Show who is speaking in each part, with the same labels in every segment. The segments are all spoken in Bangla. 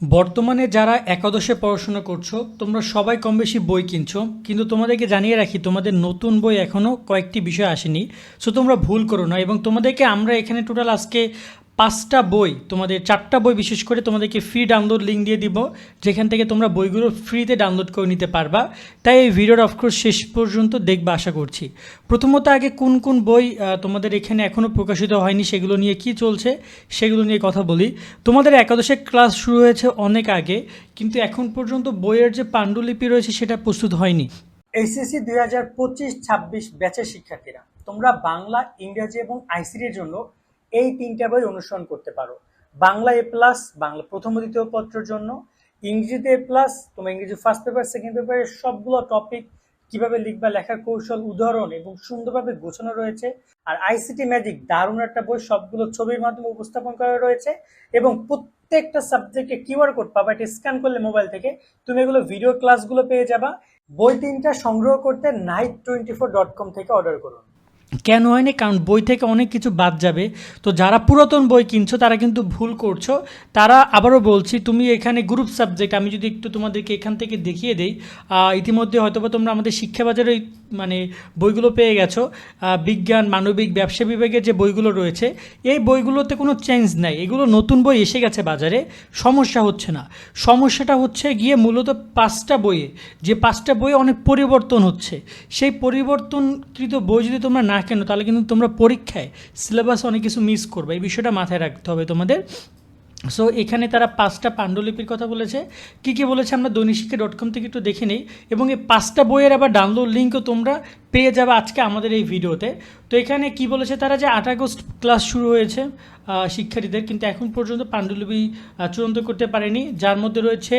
Speaker 1: বর্তমানে যারা একাদশে পড়াশোনা করছ, তোমরা সবাই কম বেশি বই কিনছো, কিন্তু তোমাদেরকে জানিয়ে রাখি, তোমাদের নতুন বই এখনও কয়েকটি বিষয় আসেনি। সো তোমরা ভুল করো না, এবং তোমাদেরকে আমরা এখানে টোটাল আজকে পাঁচটা বই, তোমাদের চারটা বই বিশেষ করে তোমাদেরকে ফ্রি ডাউনলোড লিঙ্ক দিয়ে দিব, যেখান থেকে তোমরা বইগুলো ফ্রিতে ডাউনলোড করে নিতে পারবা। তাই এই ভিডিওর অফকোর্স শেষ পর্যন্ত দেখবা আশা করছি। প্রথমত আগে কোন কোন বই তোমাদের এখানে এখনও প্রকাশিত হয়নি, সেগুলো নিয়ে কি চলছে, সেগুলো নিয়ে কথা বলি। তোমাদের একাদশে ক্লাস শুরু হয়েছে অনেক আগে, কিন্তু এখন পর্যন্ত বইয়ের যে পাণ্ডুলিপি রয়েছে সেটা প্রস্তুত হয়নি। এইচএসসি দুই হাজার পঁচিশ ছাব্বিশ ব্যাচের শিক্ষার্থীরা, তোমরা বাংলা, ইংরেজি এবং আইসিটির জন্য এই তিনটা বই অনুসরণ করতে পারো। বাংলা এ প্লাস বাংলা প্রথম ও দ্বিতীয় পত্রের জন্য, ইংরেজিতে এ প্লাস তোমার ইংরেজি ফার্স্ট পেপার সেকেন্ড পেপারের সবগুলো টপিক কীভাবে লিখবা, লেখার কৌশল, উদাহরণ এবং সুন্দরভাবে গোছানো রয়েছে। আর আইসিটি ম্যাজিক দারুণ একটা বই, সবগুলো ছবির মাধ্যমে উপস্থাপন করা রয়েছে এবং প্রত্যেকটা সাবজেক্টে কিউআর কোড পাবা, এটা স্ক্যান করলে মোবাইল থেকে। তুমি এগুলো ভিডিও ক্লাসগুলো পেয়ে যাবা। বই তিনটা সংগ্রহ করতে night twenty four dot com থেকে অর্ডার করুন। কেন হয়নি? কারণ বই থেকে অনেক কিছু বাদ যাবে। তো যারা পুরাতন বই কিনছো, তারা কিন্তু ভুল করছ। তারা আবারও বলছি, তুমি এখানে গ্রুপ সাবজেক্ট আমি যদি একটু তোমাদেরকে এখান থেকে দেখিয়ে দেই ইতিমধ্যে হয়তোবা তোমরা আমাদের শিক্ষা বাজারে ওই মানে বইগুলো পেয়ে গেছো। বিজ্ঞান, মানবিক, ব্যবসা বিভাগের যে বইগুলো রয়েছে, এই বইগুলোতে কোনো চেঞ্জ নাই। এগুলো নতুন বই এসে গেছে বাজারে, সমস্যা হচ্ছে না। সমস্যাটা হচ্ছে গিয়ে মূলত পাঁচটা বইয়ে, যে পাঁচটা বইয়ে অনেক পরিবর্তন হচ্ছে। সেই পরিবর্তনকৃত বই যদি তোমরা না কেনো, তাহলে কিন্তু তোমরা পরীক্ষায় সিলেবাস অনেক কিছু মিস করবে। এই বিষয়টা মাথায় রাখতে হবে তোমাদের। সো এখানে তারা পাঁচটা পাণ্ডুলিপির কথা বলেছে। কী কী বলেছে আমরা দৈনিক শিক্ষা ডট কম থেকে একটু দেখে নিই। এবং এই পাঁচটা বইয়ের আবার ডাউনলোড লিঙ্কও তোমরা পেয়ে যাবে আজকে আমাদের এই ভিডিওতে। তো এখানে কি বলেছে তারা যে আট আগস্ট ক্লাস শুরু হয়েছে শিক্ষার্থীদের, কিন্তু এখন পর্যন্ত পাণ্ডুলিপি চূড়ান্ত করতে পারেনি। যার মধ্যে রয়েছে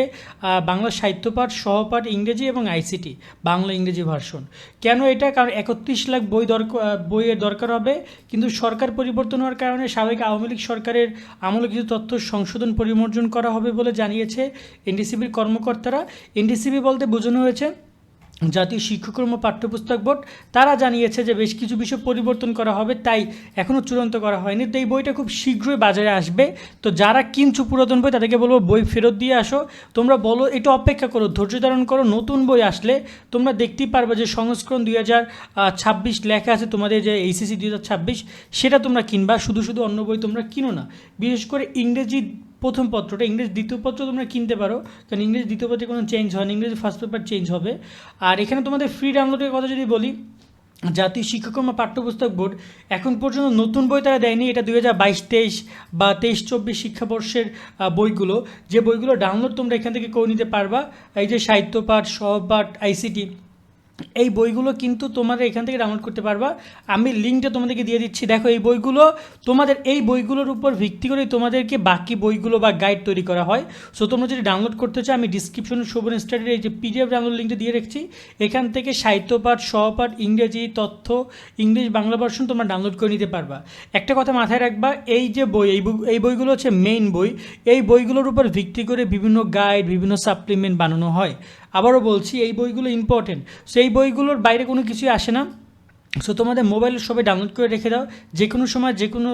Speaker 1: বাংলা সাহিত্যপাঠ, সহপাঠ, ইংরেজি এবং আইসিটি, বাংলা ইংরেজি ভার্সন। কেন এটা? কারণ একত্রিশ লাখ বই দরকার বইয়ের দরকার হবে, কিন্তু সরকার পরিবর্তন হওয়ার কারণে সাবেক আওয়ামী লীগ সরকারের আমলে কিছু তথ্য সংশোধন পরিমার্জন করা হবে বলে জানিয়েছে এনডিসিবির কর্মকর্তারা। এনডিসিবি বলতে বোঝানো হয়েছে জাতীয় শিক্ষাক্রম পাঠ্যপুস্তক বোর্ড, তারা জানিয়েছে যে বেশ কিছু বিষয় পরিবর্তন করা হবে, তাই এখনও চূড়ান্ত করা হয়নি। তো এই বইটা খুব শীঘ্রই বাজারে আসবে। তো যারা কিনছো পুরাতন বই, তাদেরকে বলব বই ফেরত দিয়ে আসো। তোমরা বলো, এটা অপেক্ষা করো, ধৈর্য ধারণ করো, নতুন বই আসলে তোমরা দেখতেই পারবে যে সংস্করণ দুই হাজার ছাব্বিশ লেখা আছে, তোমাদের যে এইচএসি দুই হাজার ছাব্বিশ, সেটা তোমরা কিনবা। শুধু শুধু অন্য বই তোমরা কিনো না। বিশেষ করে ইংরেজি প্রথম পত্রটা, ইংরেজি দ্বিতীয় পত্র তোমরা কিনতে পারো, কারণ ইংরেজি দ্বিতীয় পত্রে কোনো চেঞ্জ হয় না ইংরেজি ফার্স্ট পেপার চেঞ্জ হবে। আর এখানে তোমাদের ফ্রি ডাউনলোডের কথা যদি বলি, জাতীয় শিক্ষাক্রম পাঠ্যপুস্তক বোর্ড এখন পর্যন্ত নতুন বই তারা দেয়নি, এটা দুই হাজার বাইশ, তেইশ বা তেইশ চব্বিশ শিক্ষাবর্ষের বইগুলো। যে বইগুলো ডাউনলোড তোমরা এখান থেকে করে নিতে পারবা, এই যে সাহিত্যপাঠ সহপাঠ আইসিটি এই বইগুলো কিন্তু তোমাদের এখান থেকে ডাউনলোড করতে পারবা। আমি লিঙ্কটা তোমাদেরকে দিয়ে দিচ্ছি। দেখো, এই বইগুলো, তোমাদের এই বইগুলোর উপর ভিত্তি করে তোমাদেরকে বাকি বইগুলো বা গাইড তৈরি করা হয়। সো তোমরা যদি ডাউনলোড করতে চাও, আমি ডিসক্রিপশনে শোভন স্টাডির এই যে পিডিএফ ডাউনলোড লিঙ্কটা দিয়ে রাখছি। এখান থেকে সাহিত্যপাঠ সহপাঠ ইংরেজি, তথ্য, ইংলিশ বাংলা ভার্সন তোমরা ডাউনলোড করে নিতে পারবা। একটা কথা মাথায় রাখবা, এই যে বই, এই এই বইগুলো হচ্ছে মেইন বই। এই বইগুলোর উপর ভিত্তি করে বিভিন্ন গাইড বিভিন্ন সাপ্লিমেন্ট বানানো হয়। আবারও বলছি এই বইগুলো ইম্পর্টেন্ট সেই বইগুলোর বাইরে কোনো কিছুই আসে না। সো তোমাদের মোবাইলে সবাই ডাউনলোড করে রেখে দাও। যে কোনো সময় যে কোনো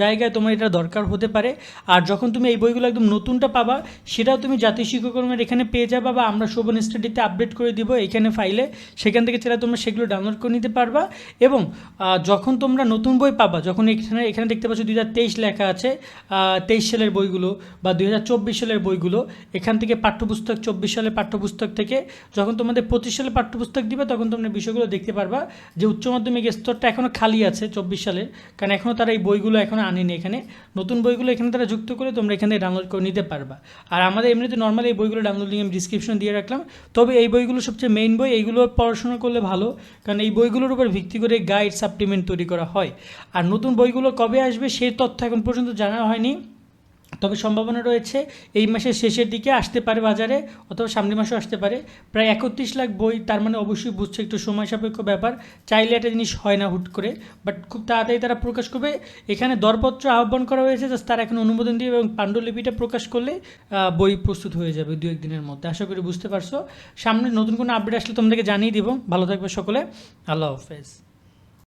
Speaker 1: জায়গায় তোমার এটা দরকার হতে পারে। আর যখন তুমি এই বইগুলো একদম নতুনটা পাবা, সেটাও তুমি জাতীয় শিক্ষাক্রমের এখানে পেয়ে যাবা বা আমরা শোভন স্টাডিতে আপডেট করে দিব এখানে ফাইলে সেখান থেকে চাইলে তোমরা সেগুলো ডাউনলোড করে নিতে পারবা। এবং যখন তোমরা নতুন বই পাবা, যখন এখানে এখানে দেখতে পাচ্ছ দুই হাজার তেইশ লেখা আছে তেইশ সালের বইগুলো বা দুই হাজার চব্বিশ সালের বইগুলো। এখান থেকে পাঠ্যপুস্তক, চব্বিশ সালের পাঠ্যপুস্তক থেকে। যখন তোমাদের পঁচিশ সালে পাঠ্যপুস্তক দিবে, তখন তোমরা বিষয়গুলো দেখতে পারবা যে উচ্চ মাধ্যমিক স্তরটা এখনও খালি আছে চব্বিশ সালের কারণ এখনও তারা এই বইগুলো এখনও আনেনি এখানে। নতুন বইগুলো এখানে তারা যুক্ত করে তোমরা এখান ডাউনলোড করে নিতে পারবা। আর আমাদের এমনিতে নর্মালি এই বইগুলো ডাউনলোড আমি ডিসক্রিপশন দিয়ে রাখলাম। তবে এই বইগুলো সবচেয়ে মেইন বই, এইগুলো পড়াশোনা করলে ভালো। কারণ এই বইগুলোর উপর ভিত্তি করে গাইড সাপ্লিমেন্ট তৈরি করা হয়। আর নতুন বইগুলো কবে আসবে সেই তথ্য এখন পর্যন্ত জানা হয়নি। তবে সম্ভাবনা রয়েছে এই মাসের শেষের দিকে আসতে পারে বাজারে অথবা সামনের মাসেও আসতে পারে। প্রায় একত্রিশ লাখ বই তার মানে অবশ্যই বুঝছে একটু সময় সাপেক্ষ ব্যাপার। চাইলে একটা জিনিস হয় না হুট করে বাট খুব তাড়াতাড়ি তারা প্রকাশ করবে। এখানে দরপত্র আহ্বান করা হয়েছে জাস্ট তারা এখন অনুমোদন দিয়ে এবং পাণ্ডুলিপিটা প্রকাশ করলে বই প্রস্তুত হয়ে যাবে দু একদিনের মধ্যে। আশা করি বুঝতে পারছ। সামনে নতুন কোনো আপডেট আসলে তোমাদেরকে জানিয়ে দিব। ভালো থাকবে সকলে। আল্লাহ হাফেজ।